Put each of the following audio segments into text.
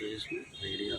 చేసుకుని రేడియో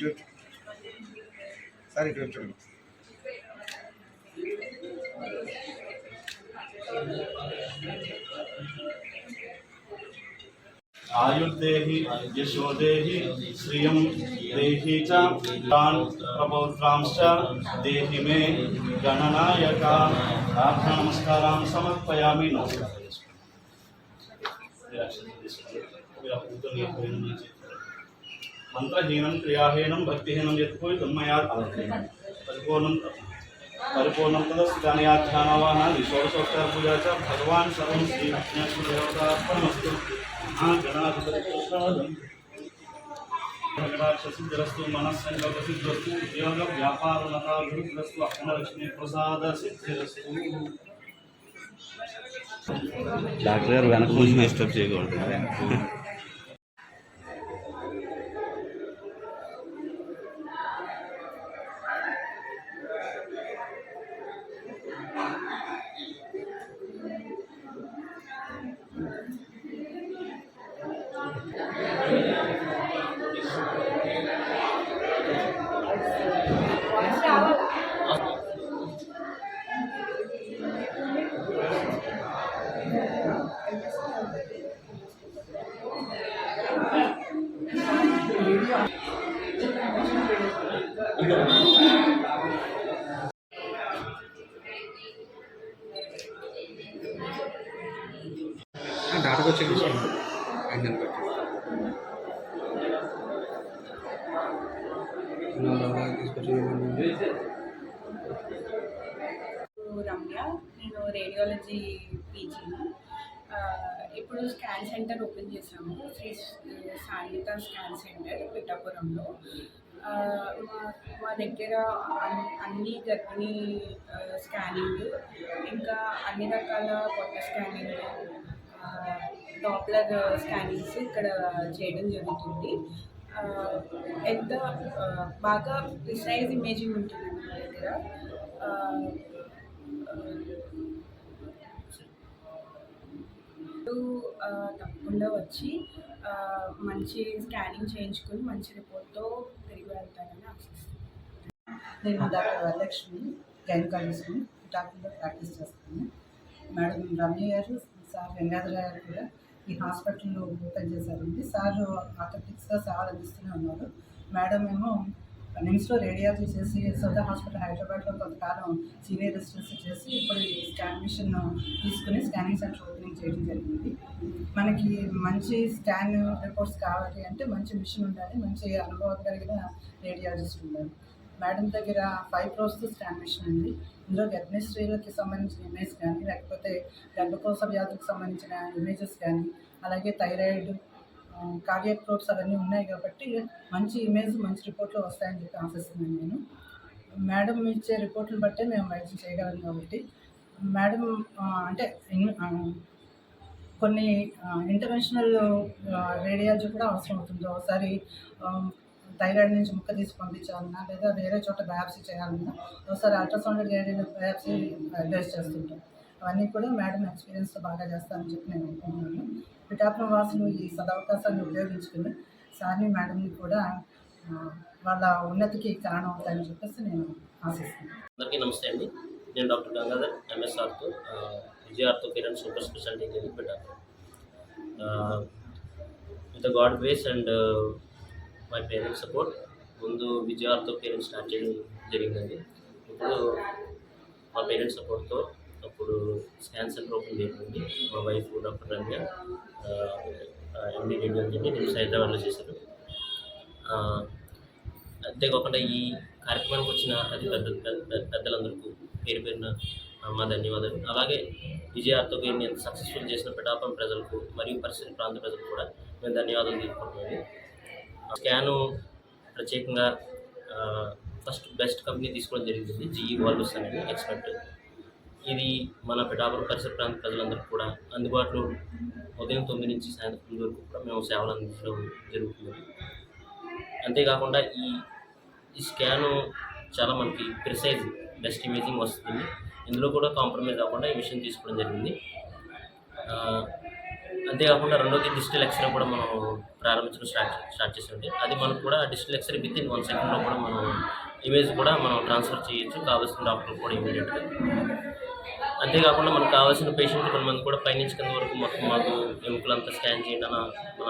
ఇటు సార్ ఇటు చూడండి ఆయుర్దేహి యశోదేహి శ్రియం దేహి చ తాన్ ప్రపౌత్రాంశ్చ దేహి మే గణనాయక ప్రార్థన నమస్కారాన్ని సమర్పయామి నమస్కారం మంత్రహీనం క్రియాహీనం భక్తిహీనం యత్కోయి తన్మయా పరిపూర్ణం పరిపూర్ణం కదా తదస్యాధ్యానవానాది షోడశోత్తర పూజా చ భగవాన్ సర్వం శ్రీ విష్ణుదేవతార్పణమస్తు గణాధిపతి సిద్ధిరస్తు మనస్సంకల్పసిద్ధిరస్తు ఉద్యోగ వ్యాపారోన్నతాభివృద్ధిరస్తు అఖండలక్ష్మీ ప్రసాద సిద్ధిరస్తు డాక్టర్ గారు వెనక నుంచి డిస్టర్బ్ చేయకూడదు. డాటాకు వచ్చే విషయం ఆయన రమ్య నేను రేడియాలజీ పీజీని ఇప్పుడు స్కాన్ సెంటర్ ఓపెన్ చేసాము శ్రీ సాయిత స్కాన్ సెంటర్ పిఠాపురంలో. మా- మా దగ్గర అన్ని గర్భిణీ స్కానింగ్ ఇంకా అన్ని రకాల కొత్త స్కానింగ్ ఆ, డాప్లర్ స్కానింగ్స్ ఇక్కడ చేయడం జరుగుతుంది. ఎంత బాగా ప్రిసైజ్ ఇమేజింగ్ ఉంటుంది మా దగ్గర తప్పకుండా వచ్చి మంచి స్కానింగ్ చేయించుకొని మంచి రిపోర్ట్తో వెళ్తారని ఆశిస్తున్నాను నేను డాక్టర్ వరలక్ష్మి గైనకాలజిస్ట్ని డాక్టర్గా ప్రాక్టీస్ చేస్తాను. మేడం రమ్య గారు సార్ గంగాధర గారు కూడా ఈ హాస్పిటల్లో ఓపెన్ చేశారండి. సార్ ఆర్థోటిక్స్గా సార్ అందిస్తూనే ఉన్నారు. మేడం ఏమో నిమ్స్లో రేడియాలజీ చేసి సోదా హాస్పిటల్ హైదరాబాద్లో కొంతకాలం సీనియర్ రెసిడెన్సీ చేసి ఇప్పుడు స్కాన్ మిషన్ తీసుకుని స్కానింగ్ సెంటర్ చేయడం జరిగింది. మనకి మంచి స్కాన్ రిపోర్ట్స్ కావాలి అంటే మంచి మిషన్ ఉండాలి మంచి అనుభవం కలిగిన రేడియాలజిస్ట్ ఉండాలి. మేడం దగ్గర ఫైవ్ క్రోస్ స్కాన్ మిషన్ ఉంది. ఇందులో గర్భిణీ సంబంధించిన ఇమేజ్ కానీ లేకపోతే గర్భకోశ వ్యాధులకు సంబంధించిన ఇమేజెస్ కానీ అలాగే థైరాయిడ్ కార్డియక్ ప్రోబ్స్ అవన్నీ ఉన్నాయి కాబట్టి మంచి ఇమేజ్ మంచి రిపోర్ట్లు వస్తాయని చెప్పి ఆశిస్తున్నాను నేను. మేడం ఇచ్చే రిపోర్ట్లు బట్టే మేము వైద్యం చేయగలం కాబట్టి. మేడం అంటే కొన్ని ఇంటర్వెన్షనల్ రేడియాలజీ కూడా అవసరం అవుతుంది. ఒకసారి థైరాయిడ్ నుంచి ముక్క తీసి పంపించాలన్నా లేదా వేరే చోట బయాప్సీ చేయాలన్నా ఒకసారి అల్ట్రాసౌండ్ రేడియో బయాప్సీ అడ్వైస్ చేస్తుంటాం. అవన్నీ కూడా మేడం ఎక్స్పీరియన్స్తో బాగా చేస్తారని చెప్పి నేను అనుకుంటున్నాను. పిఠాపురం వాసులు ఈ సదవకాశాన్ని ఉపయోగించుకుని సార్ని మేడంని కూడా వాళ్ళ ఉన్నతికి కారణం అవుతాయని చెప్పేసి నేను ఆశిస్తున్నాను. అందరికీ నమస్తే అండి. నేను డాక్టర్ గంగాధర్ ఎంఎస్ఆర్తో విజయార్తో కిరణ్ సూపర్ స్పెషాలిటీ క్లినిక్ పెట్టాను with God grace and my parents support. ముందు విజయార్తో కిరణ్ స్టార్ట్ చేయడం జరిగిందండి. ఇప్పుడు మా పేరెంట్స్ సపోర్ట్తో అప్పుడు స్కాన్ సెంటర్ ఓపెన్ చేయబడింది మా wife doctor Ramya MD radiology నేను హైదరాబాద్లో చేశాను. అంతేకాకుండా ఈ కార్యక్రమానికి వచ్చిన అది పెద్ద పెద్ద- పెద్దలందరికీ పేరు పేరున మా ధన్యవాదాలు. అలాగే విజయార్థకు గేమ్ని ఎంత సక్సెస్ఫుల్ చేసిన పిఠాపం ప్రజలకు మరియు పరిస్థితి ప్రాంత ప్రజలకు కూడా మేము ధన్యవాదాలు తెలుపుకుంటున్నాము. స్కాను ప్రత్యేకంగా ఫస్ట్ బెస్ట్ కంపెనీ తీసుకోవడం జరిగింది. జిఈ వాల్వస్ అనేది ఎక్స్పర్ట్ ఇది మన పిఠాపురం పరిసర ప్రాంత ప్రజలందరికీ కూడా అందుబాటులో ఉదయం తొమ్మిది నుంచి సాయంత్రం తొమ్మిది వరకు కూడా మేము సేవలు అందించడం జరుగుతుంది. అంతేకాకుండా ఈ ఈ స్కాను చాలా మనకి ప్రిసైజ్ బెస్ట్ ఇమేజింగ్ వస్తుంది. ఇందులో కూడా కాంప్రమైజ్ అవ్వకుండా ఈ విషయం తీసుకోవడం జరిగింది. అంతేకాకుండా రెండోది డిజిటల్ ఎక్స్రే కూడా మనం ప్రారంభించడం స్టార్ట్ స్టార్ట్ చేసింది అది మనకు కూడా digital X-ray with in one సెకండ్లో కూడా మనం ఇమేజ్ కూడా మనం ట్రాన్స్ఫర్ చేయొచ్చు. కావాల్సిన డాక్టర్ కూడా ఇమీడియట్గా. అంతేకాకుండా మనకు కావాల్సిన పేషెంట్ కొంతమంది కూడా పైనుంచి కింద వరకు మొత్తం మాకు ఎముకలంతా స్కాన్ చేయండి అన్న మన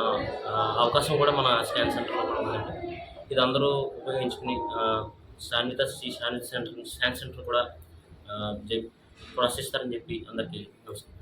అవకాశం కూడా మన స్కాన్ సెంటర్లో కూడా ఉందండి. ఇది అందరూ ఉపయోగించుకుని ఆ, Sannitha Shri centre scan centre కూడా ఆ, జ- చెప్పి అందరికీ నమస్కారం.